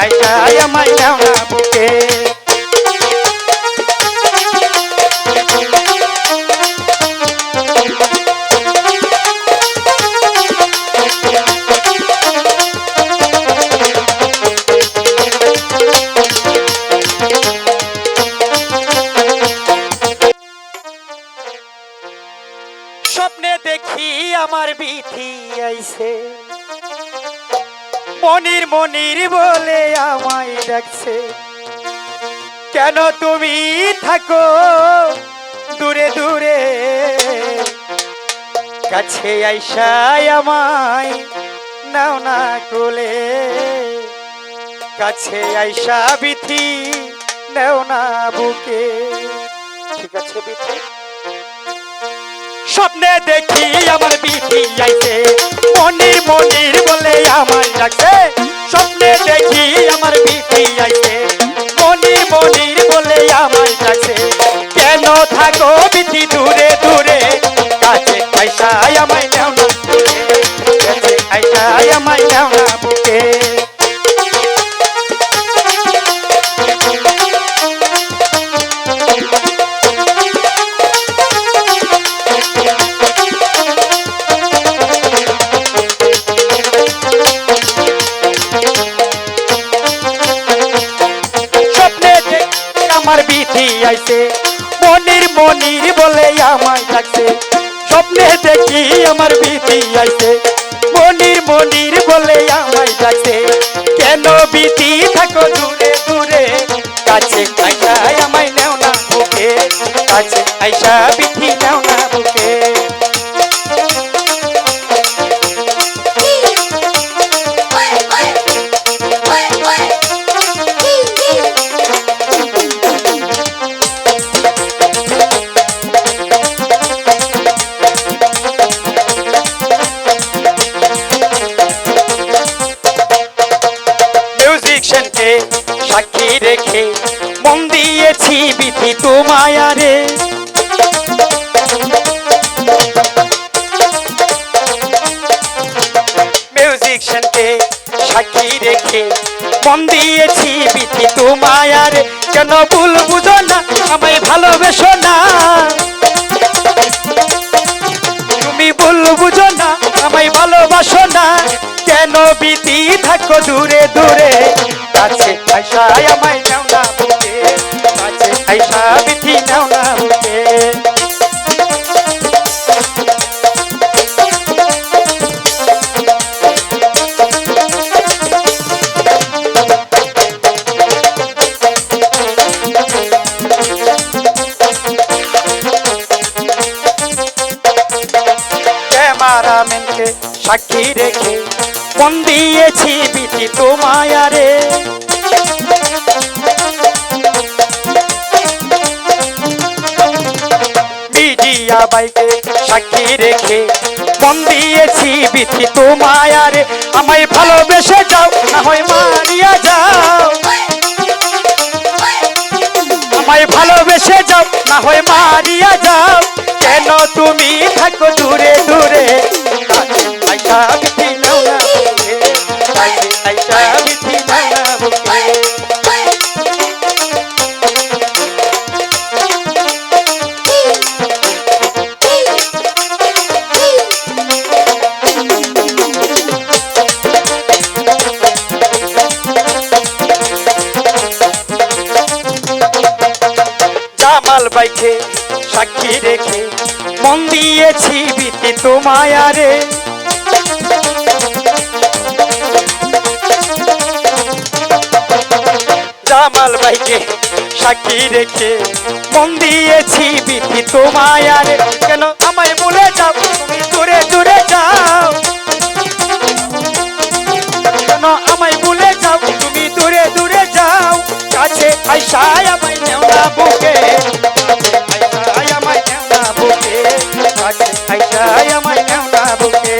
আইসা আমায় স্বপ্নে দেখি আমার বিথি আইছে মনির মনির বলে ডাকছে কেন তুমি থাকো দূরে দূরে? কাছে আইসাই আমায় নাও না কোলে। কাছে আইসা বিথি নেও না বুকে। ঠিক আছে বিথি? স্বপ্নে দেখি আমার বিপি আইছে। মনির মনির বলে আমার ডাকে স্বপ্নে দেখি আমার বিপি আইছে। মনির মনির বলে আমার কাছে কেন থাকো বিধি দূরে দূরে? কাছে পয়সা আমায় নেও না। আমায় নেও না। আমার বিধি আইছে। মনির মনির বলে আমায় ডাকছে। স্বপ্নে দেখি আমার বিধি আইছে। মনির মনির বলে মিউজিশিয়ানকে সাক্ষী রেখে। মন দিয়েছি বিধি তোমায়ারে মিউজিশিয়ানকে সাক্ষী রেখে। মন দিয়েছি বিধি তোমায়ারে কেন ভুল বুঝো না, আমায় ভালোবেসো না। তুমি ভুল বুঝো না, আমায় ভালোবাসো না। কেন বিধি থাকো দূরে দূরে? আইসা আমায় নাও না বুকে কাছে আইসা বুকে সাক্ষী রেখে মন দিয়েছি বিধি তোমায়ারে মিডিয়া সাক্ষী রেখে মন দিয়েছি বিধি তোমায়ারে আমায় ভালোবেসে যাও, না হয় মারিয়া যাও। আমায় ভালোবেসে যাও, না হয় মারিয়া যাও। মন দিয়েছি বিতি তোমায়ারে জামাল বাইকে সাক্ষী রেখে মন দিয়েছি বিতি তোমায়ারে কেন আমায় ভুলে যাও? তুমি দূরে দূরে যাও। কেন আমায় ভুলে যাও? তুমি দূরে দূরে যাও। কাছে আইসায় আমায় নেও না বুকে। আইসাই আমায় কেমনা বুকে?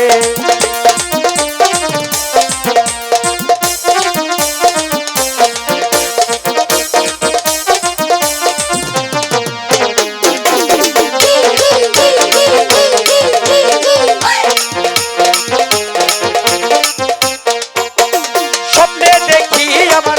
স্বপ্নে দেখি আমার